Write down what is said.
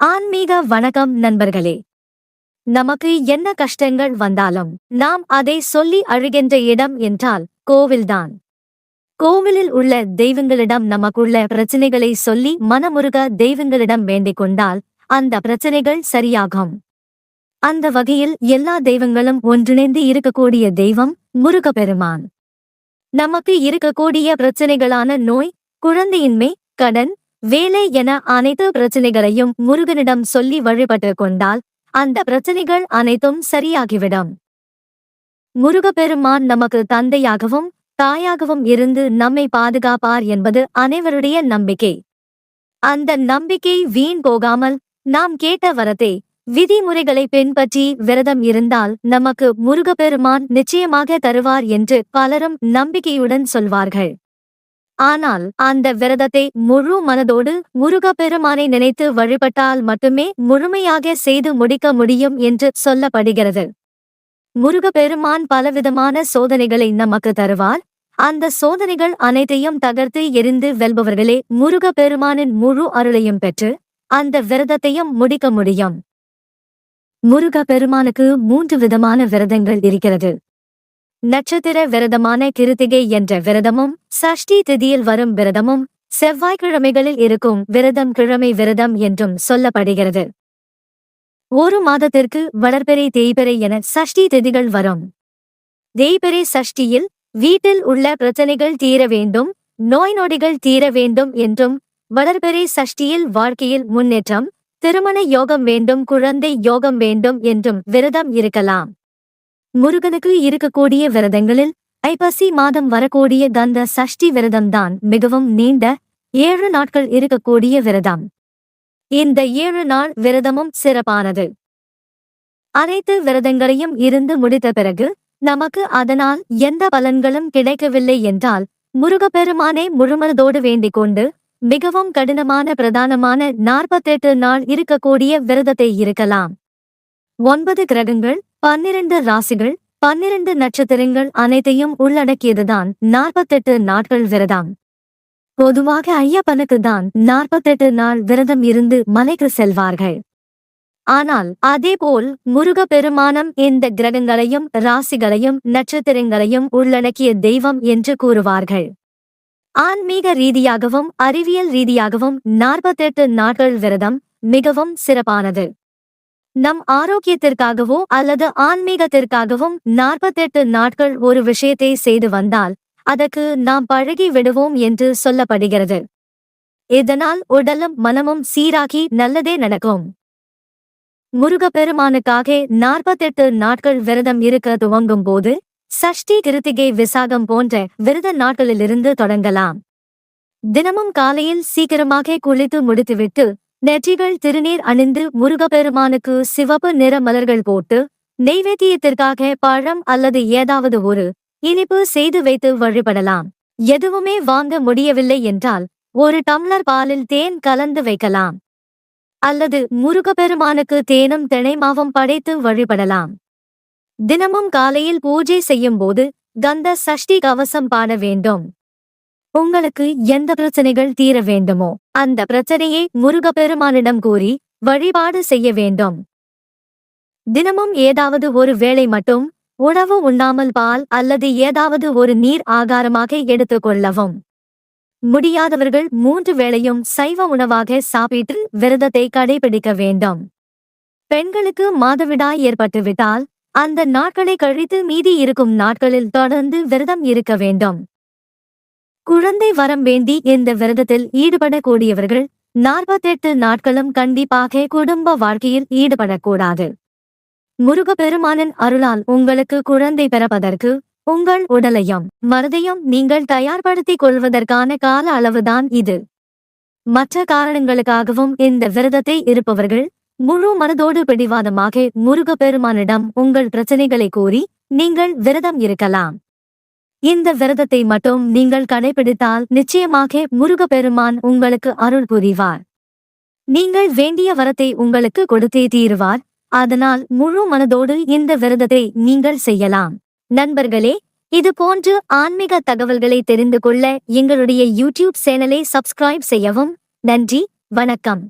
ஆன்மீக வணக்கம் நண்பர்களே. நமக்கு என்ன கஷ்டங்கள் வந்தாலும் நாம் அதை சொல்லி அழுகின்ற இடம் என்றால் கோவில்தான். கோவிலில் உள்ள தெய்வங்களிடம் நமக்குள்ள பிரச்சனைகளை சொல்லி மனமுருக தெய்வங்களிடம் வேண்டிக் கொண்டால் அந்த பிரச்சனைகள் சரியாகும். அந்த வகையில் எல்லா தெய்வங்களும் ஒன்றிணைந்து இருக்கக்கூடிய தெய்வம் முருகப்பெருமான். நமக்கு இருக்கக்கூடிய பிரச்சனைகளான நோய் குழந்தையின்மை கடன் வேலை என அனைத்து பிரச்சனைகளையும் முருகனிடம் சொல்லி வழிபட்டு கொண்டால் அந்த பிரச்சனைகள் அனைத்தும் சரியாகிவிடும். முருகப்பெருமான் நமக்கு தந்தையாகவும் தாயாகவும் இருந்து நம்மை பாதுகாப்பார் என்பது அனைவருடைய நம்பிக்கை. அந்த நம்பிக்கை வீண் போகாமல் நாம் கேட்ட வரத்தை விதிமுறைகளை பின்பற்றி விரதம் இருந்தால் நமக்கு முருகப்பெருமான் நிச்சயமாக தருவார் என்று பலரும் நம்பிக்கையுடன் சொல்வார்கள். ஆனால் அந்த விரதத்தை முழு மனதோடு முருகப்பெருமானை நினைத்து வழிபட்டால் மட்டுமே முழுமையாக செய்து முடிக்க முடியும் என்று சொல்லப்படுகிறது. முருகப்பெருமான் பலவிதமான சோதனைகளை நமக்கு தருவார். அந்த சோதனைகள் அனைத்தையும் தகர்த்து எரிந்து வெல்பவர்களே முருகப்பெருமானின் முழு அருளையும் பெற்று அந்த விரதத்தையும் முடிக்க முடியும். முருகப்பெருமானுக்கு மூன்று விதமான விரதங்கள் இருக்கிறது. நட்சத்திர விரதமான கிருத்திகை என்ற விரதமும் சஷ்டி திதியில் வரும் விரதமும் செவ்வாய்க்கிழமைகளில் இருக்கும் விரதம் கிழமை விரதம் என்றும் சொல்லப்படுகிறது. ஒரு மாதத்திற்கு வளர்பெறை தேய்பெறை என சஷ்டி திதிகள் வரும். தேய்பெறை சஷ்டியில் வீட்டில் உள்ள பிரச்சனைகள் தீர வேண்டும் நோய் நொடிகள் தீர வேண்டும் என்றும் வளர்பெறை சஷ்டியில் வாழ்க்கையில் முன்னேற்றம் திருமண யோகம் வேண்டும் குழந்தை யோகம் வேண்டும் என்றும் விரதம் இருக்கலாம். முருகனுக்கு இருக்கக்கூடிய விரதங்களில் ஐப்பசி மாதம் வரக்கூடிய கந்த சஷ்டி விரதம்தான் மிகவும் நீண்ட ஏழு நாட்கள் இருக்கக்கூடிய விரதம். இந்த ஏழு நாள் விரதமும் சிறப்பானது. அனைத்து விரதங்களையும் இருந்து முடித்த பிறகு நமக்கு அதனால் எந்த பலன்களும் கிடைக்கவில்லை என்றால் முருகப்பெருமானை முழுமனதோடு வேண்டிக் கொண்டு மிகவும் கடினமான பிரதானமான நாற்பத்தெட்டு நாள் இருக்கக்கூடிய விரதத்தை இருக்கலாம். ஒன்பது கிரகங்கள் பன்னிரண்டு ராசிகள் பன்னிரண்டு நட்சத்திரங்கள் அனைத்தையும் உள்ளடக்கியதுதான் நாற்பத்தெட்டு நாட்கள் விரதம். பொதுவாக ஐயப்பனுக்கு தான் நாற்பத்தெட்டு நாள் விரதம் இருந்து மலைக்கு செல்வார்கள். ஆனால் அதேபோல் முருக பெருமானம் இந்த கிரகங்களையும் ராசிகளையும் நட்சத்திரங்களையும் உள்ளடக்கிய தெய்வம் என்று கூறுவார்கள். ஆன்மீக ரீதியாகவும் அறிவியல் ரீதியாகவும் நாற்பத்தெட்டு நாட்கள் விரதம் மிகவும் சிறப்பானது. நம் ஆரோக்கியத்திற்காகவோ அல்லது ஆன்மீகத்திற்காகவும் நாற்பத்தெட்டு நாட்கள் ஒரு விஷயத்தை செய்து வந்தால் அதற்கு நாம் பழகி விடுவோம் என்று சொல்லப்படுகிறது. இதனால் உடலும் மனமும் சீராகி நல்லதே நடக்கும். முருகப்பெருமானுக்காக நாற்பத்தெட்டு நாட்கள் விரதம் இருக்க துவங்கும் போது சஷ்டி கிருத்திகை விசாகம் போன்ற விரத நாட்களிலிருந்து தொடங்கலாம். தினமும் காலையில் சீக்கிரமாக குளித்து முடித்துவிட்டு நெற்றிகள் திருநீர் அணிந்து முருகப்பெருமானுக்கு சிவப்பு நிற மலர்கள் போட்டு நெய்வேத்தியத்திற்காக பழம் அல்லது ஏதாவது ஒரு இனிப்பு செய்து வைத்து வழிபடலாம். எதுவுமே வாங்க முடியவில்லை என்றால் ஒரு டம்ளர் பாலில் தேன் கலந்து வைக்கலாம். அல்லது முருகப்பெருமானுக்கு தேனும் திணைமாவும் படைத்து வழிபடலாம். தினமும் காலையில் பூஜை செய்யும் போது கந்த சஷ்டி கவசம் பாட வேண்டும். உங்களுக்கு எந்த பிரச்சனைகள் தீர வேண்டுமோ அந்த பிரச்சனையை முருகப்பெருமானிடம் கூறி வழிபாடு செய்ய வேண்டும். தினமும் ஏதாவது ஒரு வேளை மட்டும் உணவு உண்ணாமல் பால் அல்லது ஏதாவது ஒரு நீர் ஆகாரமாக எடுத்துக் கொள்ளவும். முடியாதவர்கள் மூன்று வேளையும் சைவ உணவாக சாப்பிட்டு விரதத்தை கடைபிடிக்க வேண்டும். பெண்களுக்கு மாதவிடாய் ஏற்பட்டுவிட்டால் அந்த நாட்களை கழித்து மீதி இருக்கும் நாட்களில் தொடர்ந்து விரதம் இருக்க வேண்டும். குழந்தை வரம் வேண்டி இந்த விரதத்தில் ஈடுபடக்கூடியவர்கள் நாற்பத்தெட்டு நாட்களும் கண்டிப்பாக குடும்ப வாழ்க்கையில் ஈடுபடக்கூடாது. முருகப்பெருமானின் அருளால் உங்களுக்கு குழந்தை பிறப்பதற்கு உங்கள் உடலையும் மனதையும் நீங்கள் தயார்படுத்திக் கொள்வதற்கான கால அளவுதான் இது. மற்ற காரணங்களுக்காகவும் இந்த விரதத்தை இருப்பவர்கள் முழு மனதோடு பிடிவாதமாக முருகப்பெருமானிடம் உங்கள் பிரச்சனைகளை கூறி நீங்கள் விரதம் இருக்கலாம். இந்த விரதத்தை மட்டும் நீங்கள் கடைபிடித்தால் நிச்சயமாக முருகப்பெருமான் உங்களுக்கு அருள் புரிவார். நீங்கள் வேண்டிய வரத்தை உங்களுக்கு கொடுத்தே தீருவார். அதனால் முழு மனதோடு இந்த விரதத்தை நீங்கள் செய்யலாம். நண்பர்களே இது போன்று ஆன்மீக தகவல்களை தெரிந்து கொள்ள எங்களுடைய யூடியூப் சேனலை சப்ஸ்கிரைப் செய்யவும். நன்றி வணக்கம்.